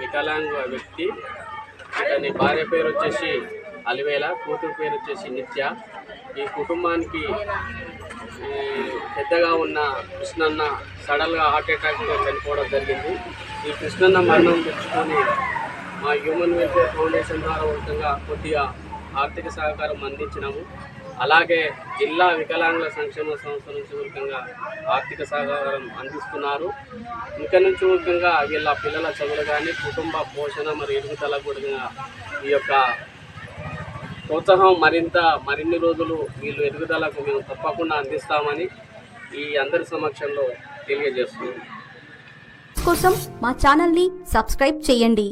వికలాంగ వ్యక్తి. అతని భార్య పేరు వచ్చేసి అలివేల కూతురు పేరు వచ్చేసి నిత్య. ఈ కుటుంబానికి పెద్దగా ఉన్న కృష్ణన్న సడల్గా హార్ట్ అటాక్తో చనిపోవడం జరిగింది. ఈ కృష్ణన్న మరణం తెచ్చుకొని మా హ్యూమన్ వెల్ఫేర్ ఫౌండేషన్ ద్వారా కొంతగా కొద్దిగా ఆర్థిక సహకారం అందించినాము. అలాగే జిల్లా వికలాంగుల సంక్షేమ సంస్థ నుంచి వర్గంగా ఆర్థిక సహకారం అందిస్తున్నారు. ఇంకా నుంచి వర్గంగా వీళ్ళ పిల్లల చదువులు కానీ కుటుంబ పోషణ మరియు ఎదుగుదల కూడా ఈ యొక్క ప్రోత్సాహం మరింత మరిన్ని రోజులు వీళ్ళు ఎదుగుదలకు మేము తప్పకుండా అందిస్తామని ఈ అందరి సమక్షంలో తెలియజేస్తున్నాం. కోసం మా ఛానల్ని సబ్స్క్రైబ్ చేయండి.